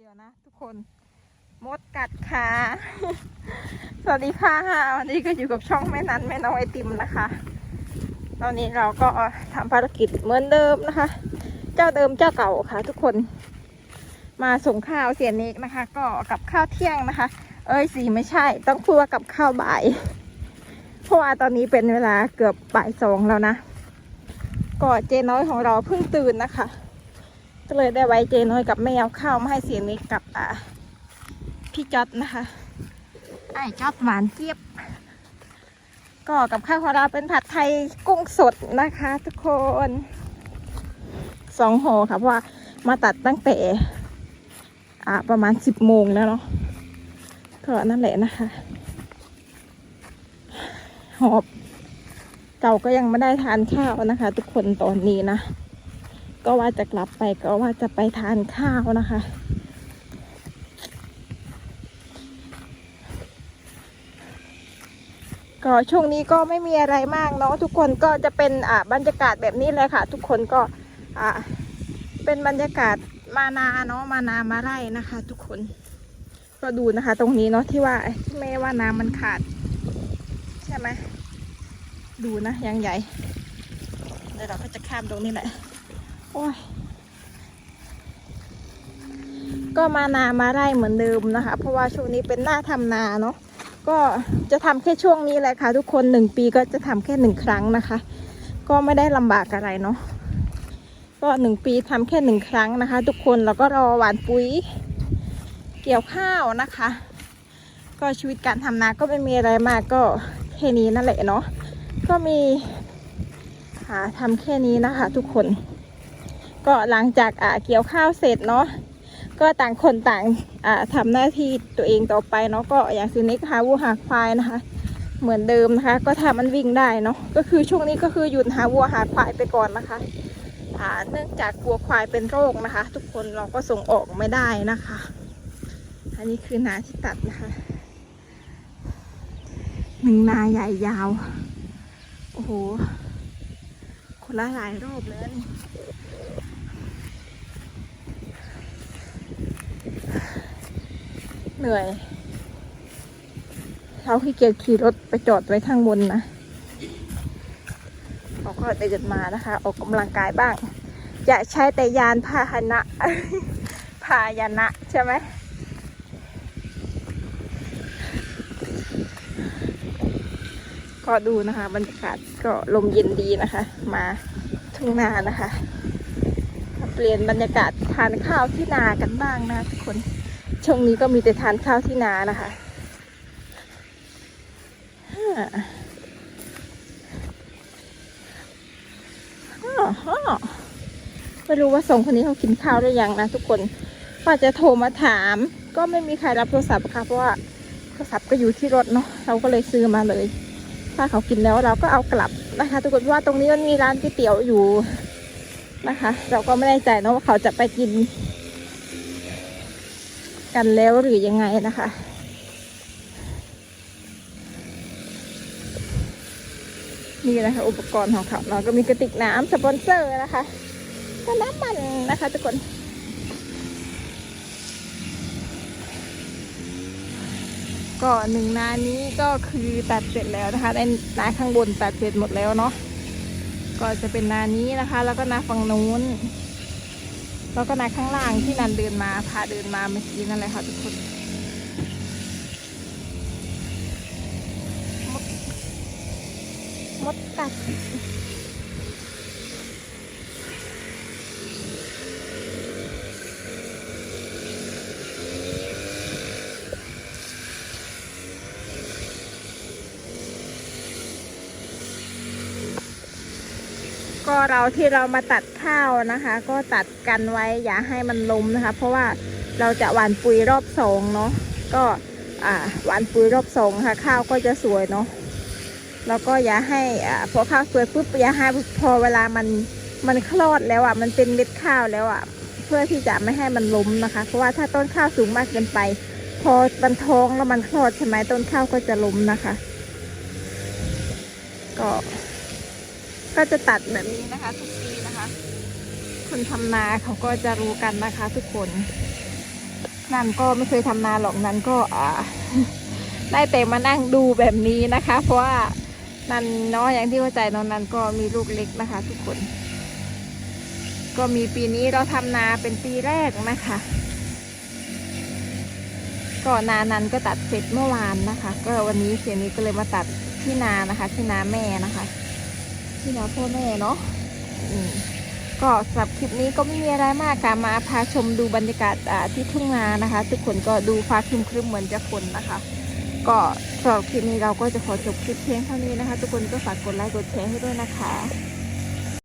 เดี๋ยวนะ ทุกคนมดกัดขา สวัสดีค่ะ วันนี้ก็อยู่กับช่องแม่นันแม่น้องไอติมนะคะ ตอนนี้เราก็ทำภารกิจเหมือนเดิมนะคะ เจ้าเดิมเจ้าเก่าค่ะ ทุกคน มาส่งข้าวเสียเนกนะคะ ก็กับข้าวเที่ยงนะคะ เอ้ยสีไม่ใช่ ต้องพูดว่ากับข้าวบ่าย เพราะว่าตอนนี้เป็นเวลาเกือบบ่ายสองแล้วนะ ก็เจน้อยของเราเพิ่งตื่นนะคะ ก็เลยได้ไว้เจน้อยกับแม่เอาข้าวมาให้เสียเนกกับอ่าพี่จอดนะคะไอ้จอดหวานเจี๊ยบ ก็กับข้าวของเราเป็นผัดไทยกุ้งสดนะคะ ทุกคนสองห่อค่ะเพราะว่ามาตัดตั้งแต่อ่าประมาณสิบโมงแล้วเนาะก็นั่นแหละนะคะหอบเก่าก็ยังไม่ได้ทานข้าวนะคะ ทุกคนตอนนี้นะ ก็ว่าจะกลับไปก็ว่าจะไปทานข้าวนะคะ ก็ช่วงนี้ก็ไม่มีอะไรมากเนาะทุกคนก็จะเป็นอ่าบรรยากาศแบบนี้เลยค่ะ ทุกคนก็อ่าเป็นบรรยากาศมานาเนาะมานามาไร่นะคะ ทุกคนก็ดูนะคะ ตรงนี้เนาะที่ว่าที่แม่ว่าน้ำมันขาด ใช่ไหมดูนะยังใหญ่เดี๋ยวเราก็จะข้ามตรงนี้แหละ โอ้ยก็มานามาไร่เหมือนเดิมนะคะ เพราะว่าช่วงนี้เป็นหน้าทำนาเนาะก็จะทำแค่ช่วงนี้แหละค่ะ ทุกคนหนึ่งปีก็จะทำแค่หนึ่งครั้งนะคะ ก็ไม่ได้ลำบากอะไรเนาะก็หนึ่งปีทำแค่หนึ่งครั้งนะคะ ทุกคนแล้วก็รอหวานปุ๋ย เกี่ยวข้าวนะคะ ก็ชีวิตการทำนาก็ไม่มีอะไรมากก็แค่นี้นั่นแหละเนาะก็มีหาทำแค่นี้นะคะ ทุกคน ก็หลังจากอ่าเกี่ยวข้าวเสร็จเนาะก็ต่างคนต่างอ่าทำหน้าที่ตัวเองต่อไปเนาะก็อย่างซินิกหาวัวหาควายนะคะ เหมือนเดิมนะคะ ก็ถ้ามันวิ่งได้เนาะก็คือช่วงนี้ก็คือหยุดหาวัวหาควายไปก่อนนะคะอ่าเนื่องจากวัวควายเป็นโรคนะคะ ทุกคนเราก็ส่งออกไม่ได้นะคะ อันนี้คือนาที่ตัดนะคะหนึ่งนาใหญ่ยาว โอ้โห คนละหลายรอบเลย เหนื่อยเขาขี้เกียจขี่รถไปจอดไว้ข้างบนนะเขาก็เดินมานะคะ ออกกำลังกายบ้าง อย่าใช้แต่ยานพาหนะพายนะใช่ไหมก็ดูนะคะบรรยากาศก็ลมเย็นดีนะคะ มาทุ่งนานะคะ เปลี่ยนบรรยากาศทานข้าวที่นากันบ้างนะทุกคน ช่วงนี้ก็มีแต่ทานข้าวที่นานะคะไม่รู้ว่าสองคนนี้เขากินข้าวหรือยังนะทุกคนว่าจะโทรมาถาม ก็ไม่มีใครรับโทรศัพท์ค่ะเพราะว่าโทรศัพท์ก็อยู่ที่รถเนาะเราก็เลยซื้อมาเลย ถ้าเขากินแล้วเราก็เอากลับนะคะ ทุกคนเพราะว่าตรงนี้มันมีร้านก๋วยเตี๋ยวอยู่นะคะ เราก็ไม่แน่ใจเนอะว่าเขาจะไปกิน กันแล้วหรือยังไงนะคะ นี่นะคะอุปกรณ์ของเขาเราก็มีกระติกน้ำสปอนเซอร์นะคะก็น้ำมันนะคะทุกคนก็หนึ่งนานี้ก็คือตัดเสร็จแล้วนะคะในนาข้างบนตัดเสร็จหมดแล้วเนาะก็จะเป็นนานี้นะคะ แล้วก็นาฝั่งนู้น แล้วก็นาข้างล่างที่นันเดินมาพาเดินมาเมื่อกี้นั่นแหละค่ะทุกคนมดมดกัด ก็เราที่เรามาตัดข้าวนะคะ ก็ตัดกันไว้อย่าให้มันล้มนะคะ เพราะว่าเราจะหว่านปุ๋ยรอบสองเนาะก็อ่าหว่านปุ๋ยรอบสองค่ะ ข้าวก็จะสวยเนาะแล้วก็อย่าให้อ่พอข้าวสวยปุ๊บอย่าให้พอเวลามันมันคลอดแล้วอะมันเป็นเม็ดข้าวแล้วอะเพื่อที่จะไม่ให้มันล้มนะคะ เพราะว่าถ้าต้นข้าวสูงมากเกินไป พอมันท้องแล้วมันคลอดใช่ไหมต้นข้าวก็จะล้มนะคะ ก็ ก็จะตัดแบบนี้นะคะทุกปีนะคะ คนทำนาเขาก็จะรู้กันนะคะ ทุกคนนั่นก็ไม่เคยทำนาหรอกนั่นก็อ่าได้แต่มานั่งดูแบบนี้นะคะ เพราะว่านันเนาะอย่างที่เข้าใจน้องนันก็มีลูกเล็กนะคะ ทุกคน ก็มีปีนี้เราทำนาเป็นปีแรกนะคะ ก็นานั้นก็ตัดเสร็จเมื่อวานนะคะ ก็วันนี้เสียนี้ก็เลยมาตัดที่นานะคะ ที่นาแม่นะคะ ที่นาพ่อแม่เนาะอืมก็สำหรับคลิปนี้ก็ไม่มีอะไรมากค่ะมาพาชมดูบรรยากาศอ่าที่ทุ่งนานะคะ ทุกคนก็ดูฟ้าครึมๆเหมือนจะฝนนะคะ ก็สำหรับคลิปนี้เราก็จะขอจบคลิปเพียงเท่านี้นะคะ ทุกคนก็ฝากกดไลค์กดแชร์ให้ด้วยนะคะ